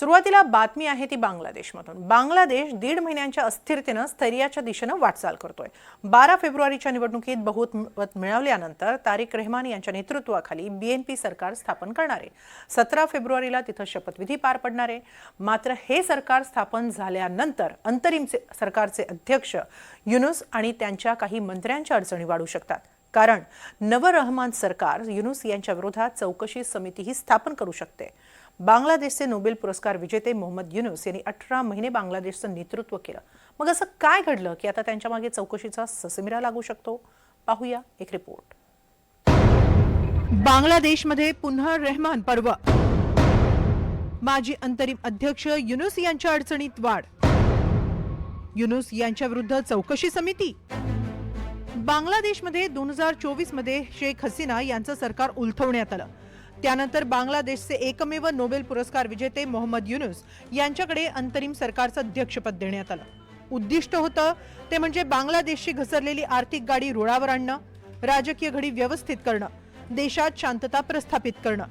सुरुवातीला बातमी आहे ती बांगलादेशमधून. बांगलादेश दीड महिन्यांच्या अस्थिरतेनं स्थैर्याच्या दिशेनं वाटचाल करतोय. बारा फेब्रुवारीच्या निवडणुकीत बहुमत मिळवल्यानंतर तारिक रेहमान यांच्या नेतृत्वाखाली बीएनपी सरकार स्थापन करणार आहे. सतरा फेब्रुवारीला तिथं शपथविधी पार पडणार आहे. मात्र हे सरकार स्थापन झाल्यानंतर अंतरिम सरकारचे अध्यक्ष युनुस आणि त्यांच्या काही मंत्र्यांच्या अडचणी वाढू शकतात. कारण नवरहमान सरकार युनुस यांच्या विरोधात चौकशी समितीही स्थापन करू शकते. बांगलादेशचे नोबेल पुरस्कार विजेते मोहम्मद युनुस यांनी अठरा महिने बांगलादेशचं नेतृत्व केलं. मग असं काय घडलं की आता त्यांच्या मागे चौकशीचा ससमिरा लागू शकतो? पाहूया एक रिपोर्ट बांगलादेशमध्ये पुन्हा रेहमान पर्व. माजी अंतरिम अध्यक्ष युनुस यांच्या अडचणीत वाढ. युनुस यांच्या विरुद्ध चौकशी समिती. बांगलादेशमध्ये दोन हजार चोवीसमध्ये शेख हसीना यांचं सरकार उलथवण्यात आलं. त्यानंतर बांगलादेशचे एकमेव नोबेल पुरस्कार विजेते मोहम्मद युनुस यांच्याकडे अंतरिम सरकारचं अध्यक्षपद देण्यात आलं. उद्दिष्ट होतं ते म्हणजे बांगलादेशची घसरलेली आर्थिक गाडी रुळावर आणणं राजकीय घडी व्यवस्थित करणं देशात शांतता प्रस्थापित करणं.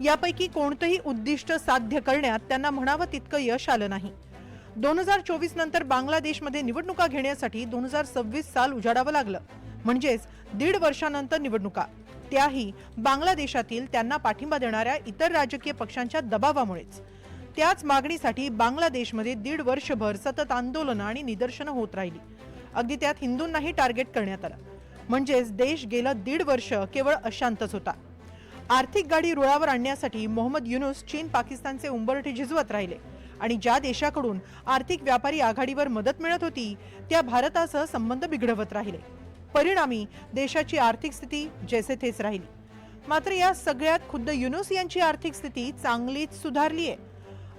यापैकी कोणतंही उद्दिष्ट साध्य करण्यात त्यांना म्हणावं तितकं यश आलं नाही. दोन हजार चोवीस नंतर बांगलादेशमध्ये निवडणुका घेण्यासाठी दोन हजार सव्वीस साल उजाडावं लागलं. म्हणजेच दीड वर्षानंतर निवडणुका. त्याही बांगलादेशातील त्यांना पाठिंबा देणाऱ्या इतर राजकीय पक्षांच्या दबावामुळेच. त्याच मागणीसाठी बांगलादेशमध्ये दीड वर्षभर सतत आंदोलनं आणि निदर्शनं होत राहिली. अगदी त्यात हिंदूंनाही टार्गेट करण्यात आलं. म्हणजेच देश गेलं दीड वर्ष केवळ अशांतच होता. आर्थिक गाडी रुळावर आणण्यासाठी मोहम्मद युनुस चीन पाकिस्तानचे उंबरठे झिजवत राहिले आणि ज्या देशाकडून आर्थिक व्यापारी आघाडीवर मदत मिळत होती त्या भारतासह संबंध बिघडवत राहिले. परिणामी देशाची आर्थिक स्थिती जैसे थेच राहिली. मात्र या सगळ्यात खुद्द युनुस यांची आर्थिक स्थिती चांगलीच सुधारली आहे.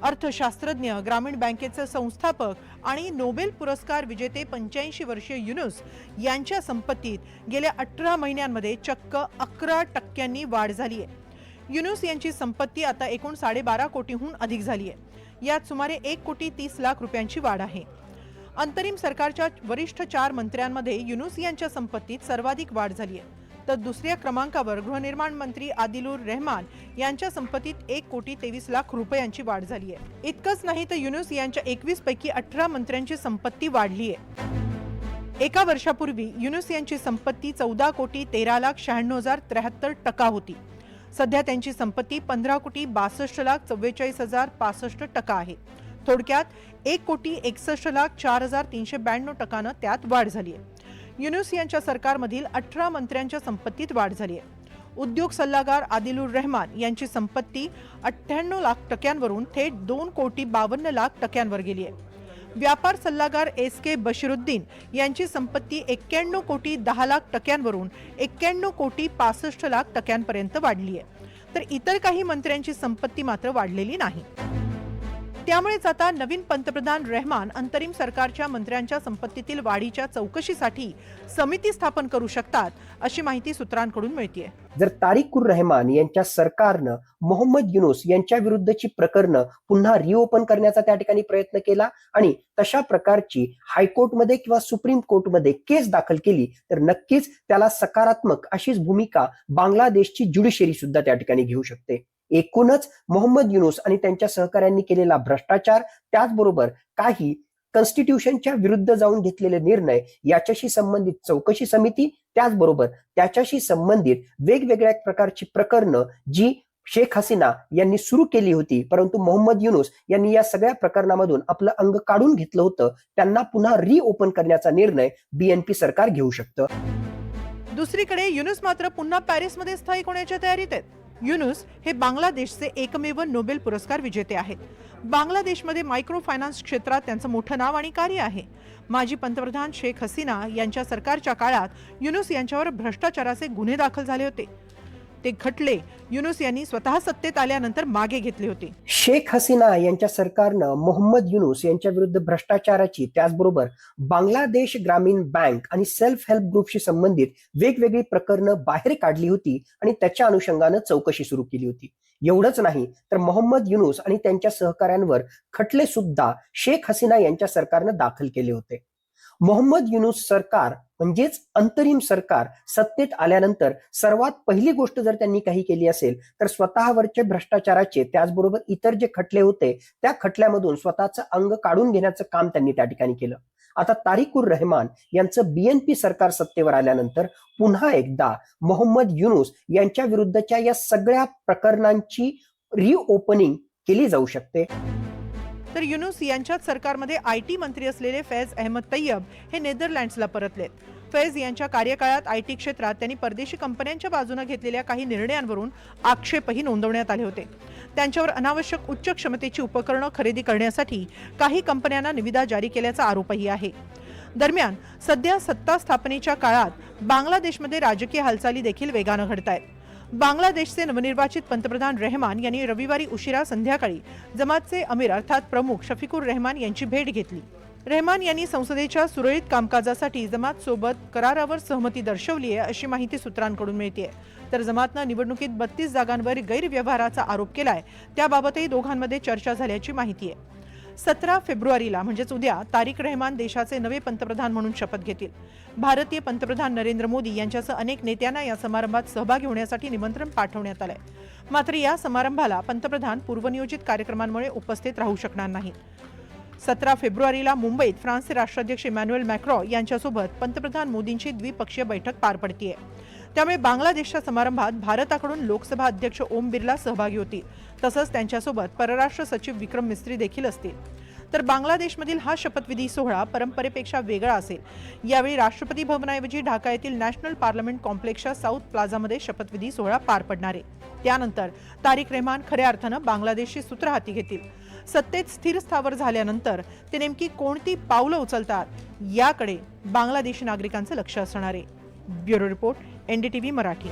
अर्थशास्त्रज्ञ ग्रामीण बँकेचे संस्थापक आणि नोबेल पुरस्कार विजेते पंच्याऐंशी वर्षीय युनुस यांच्या संपत्तीत गेल्या अठरा महिन्यांमध्ये चक्क अकरा टक्क्यांनी वाढ झाली आहे. युनुस यांची संपत्ती आता एकूण साडेबारा कोटीहून अधिक झाली आहे. यात सुमारे एक कोटी तीस लाख रुपयांची वाढ आहे. अंतरिम सरकारच्या वरिष्ठ चार मंत्र्यांमध्ये युनुस यांच्या संपत्तीत सर्वाधिक वाढ झाली आहे. तर दुसऱ्या क्रमांकावर गृहनिर्माण मंत्री आदिलूर रेहमान यांच्या संपत्तीत एक कोटी तेवीस लाख रुपयांची वाढ झाली आहे. इतकंच नाही तर युनुस यांच्या एकवीस पैकी अठरा मंत्र्यांची संपत्ती वाढली आहे. एका वर्षापूर्वी युनुस यांची संपत्ती चौदा कोटी तेरा लाख शहाण्णव हजार त्र्याहत्तर टका होती. सध्या त्यांची संपत्ती पंधरा कोटी बासष्ट लाख चव्वेचाळीस हजार पासष्ट टका आहे. थोडक्यात एक कोटी एकसष्ट लाख चार हजार तीनशे ब्याण्णव टक्कानं त्यात वाढ झाली आहे युनुस यांच्या सरकारमधील अठरा मंत्र्यांच्या संपत्तीत वाढ झाली आहे उद्योग सल्लागार आदिलुर रहमान यांची संपत्ती अठ्ठ्याण्णव लाख टक्क्यांवरून थेट दोन कोटी बावन्न लाख टक्क्यांवर गेली आहे व्यापार सल्लागार एस के बशिरुद्दीन यांची संपत्ती एक्क्याण्णव कोटी दहा लाख टक्क्यांवरून एक्क्याण्णव कोटी पासष्ट लाख टक्क्यांपर्यंत वाढली आहे तर इतर काही मंत्र्यांची संपत्ती मात्र वाढलेली नाही. त्यामुळेच आता नवीन पंतप्रधान रेहमान अंतरिम सरकारच्या मंत्र्यांच्या संपत्तीतील वाढीच्या चौकशीसाठी समिती स्थापन करू शकतात अशी माहिती सूत्रांकडून मिळते जर तारिकुर रहमान यांच्या सरकारनं मोहम्मद युनुस यांच्या विरुद्धची प्रकरणं पुन्हा रिओपन करण्याचा त्या ठिकाणी प्रयत्न केला आणि तशा प्रकारची हायकोर्टमध्ये किंवा सुप्रीम कोर्टमध्ये केस दाखल केली तर नक्कीच त्याला सकारात्मक अशीच भूमिका बांगलादेशची ज्युडिशरी सुद्धा त्या ठिकाणी घेऊ शकते. एकूणच मोहम्मद युनुस आणि त्यांच्या सहकाऱ्यांनी केलेला भ्रष्टाचार त्याचबरोबर काही कॉन्स्टिट्यूशनच्या विरुद्ध जाऊन घेतलेले निर्णय याच्याशी संबंधित चौकशी समिती त्याचबरोबर त्याच्याशी संबंधित वेगवेगळ्या प्रकारची प्रकरणं जी शेख हसीना यांनी सुरू केली होती परंतु मोहम्मद युनुस यांनी या सगळ्या प्रकरणामधून आपलं अंग काढून घेतलं होतं त्यांना पुन्हा रिओपन करण्याचा निर्णय बीएनपी सरकार घेऊ शकतं. दुसरीकडे युनुस मात्र पुन्हा पॅरिसमध्ये स्थायिक होण्याच्या तयारीत आहेत. युनुस हे बांगलादेशचे एकमेव नोबेल पुरस्कार विजेते आहेत. बांगलादेशमध्ये मायक्रो फायनान्स क्षेत्रात त्यांचं मोठं नाव आणि कार्य आहे. माजी पंतप्रधान शेख हसीना यांच्या सरकारच्या काळात युनुस यांच्यावर भ्रष्टाचाराचे गुन्हे दाखल झाले होते. ते खटले. युनुस यांनी स्वतः सत्तेत आल्यानंतर मागे घेतले होते. शेख हसीना यांच्या सरकारनं मोहम्मद युनुस यांच्या विरुद्ध भ्रष्टाचाराची त्याचबरोबर बांगलादेश ग्रामीण बँक आणि सेल्फ हेल्प ग्रुपशी संबंधित वेगवेगळी प्रकरणं बाहेर काढली होती आणि त्याच्या अनुषंगानं चौकशी सुरू केली होती. एवढंच नाही तर मोहम्मद युनुस आणि त्यांच्या सहकाऱ्यांवर खटले सुद्धा शेख हसीना यांच्या सरकारनं दाखल केले होते. मोहम्मद युनुस सरकार म्हणजेच अंतरिम सरकार सत्तेत आल्यानंतर सर्वात पहिली गोष्ट जर त्यांनी काही केली असेल तर स्वतःवरचे भ्रष्टाचाराचे त्याचबरोबर इतर जे खटले होते त्या खटल्यामधून स्वतःचं अंग काढून घेण्याचं काम त्यांनी त्या ठिकाणी केलं. आता तारिकुर रहमान यांचं बीएनपी सरकार सत्तेवर आल्यानंतर पुन्हा एकदा मोहम्मद युनुस यांच्या विरुद्धच्या या सगळ्या प्रकरणांची रिओपनिंग केली जाऊ शकते. तर युनुस यांच्याच सरकारमध्ये आय टी मंत्री असलेले फैज अहमद तय्यब हे नेदरलँड्सला परतलेत. फैज यांच्या कार्यकाळात आय टी क्षेत्रात त्यांनी परदेशी कंपन्यांच्या बाजूने घेतलेल्या काही निर्णयांवरून आक्षेपही नोंदवण्यात आले होते. त्यांच्यावर अनावश्यक उच्च क्षमतेची उपकरणं खरेदी करण्यासाठी काही कंपन्यांना निविदा जारी केल्याचा आरोपही आहे. दरम्यान सध्या सत्ता स्थापनेच्या काळात बांगलादेशमध्ये राजकीय हालचाली देखील वेगानं घडत आहेत बांगलादेशचे नवनिर्वाचित पंतप्रधान रेहमान यांनी रविवारी उशिरा संध्याकाळी जमातचे अमीर अर्थात प्रमुख शफिकुर रेहमान यांची भेट घेतली. रेहमान यांनी संसदेच्या सुरळीत कामकाजासाठी जमात सोबत करारावर सहमती दर्शवली आहे अशी माहिती सूत्रांकडून मिळते तर जमातनं निवडणुकीत बत्तीस जागांवर गैरव्यवहाराचा आरोप केलाय त्याबाबतही दोघांमध्ये चर्चा झाल्याची माहिती आहे. सतरा फेब्रुवारीला म्हणजेच उद्या तारिक रहमान देशाचे नवे पंतप्रधान म्हणून शपथ घेतील. भारतीय पंतप्रधान नरेंद्र मोदी यांच्यासह अनेक नेत्यांना या समारंभात सहभागी होण्यासाठी निमंत्रण पाठवण्यात आलंय. मात्र या समारंभाला पंतप्रधान पूर्वनियोजित कार्यक्रमांमुळे उपस्थित राहू शकणार नाहीत. सतरा फेब्रुवारीला मुंबईत फ्रान्सचे राष्ट्राध्यक्ष इमॅन्युएल मॅक्रॉ यांच्यासोबत पंतप्रधान मोदींची द्विपक्षीय बैठक पार पडतीये. त्यामुळे बांगलादेशच्या समारंभात भारताकडून लोकसभा अध्यक्ष ओम बिर्ला सहभागी होतील. तसंच त्यांच्यासोबत परराष्ट्र सचिव विक्रम मिस्त्री देखील असतील. तर बांगलादेशमधील हा शपथविधी सोहळा परंपरेपेक्षा वेगळा असेल. यावेळी राष्ट्रपती भवनाऐवजी ढाका येथील नॅशनल पार्लमेंट कॉम्प्लेक्सच्या साऊथ प्लाझामध्ये शपथविधी सोहळा पार पडणार आहे. त्यानंतर तारिक रेहमान खऱ्या अर्थानं बांगलादेशची सूत्र हाती घेतील. सत्तेत स्थिर स्थावर झाल्यानंतर ते नेमकी कोणती पावलं उचलतात याकडे बांगलादेशी नागरिकांचं लक्ष असणार आहे. Bureau report NDTV Marathi.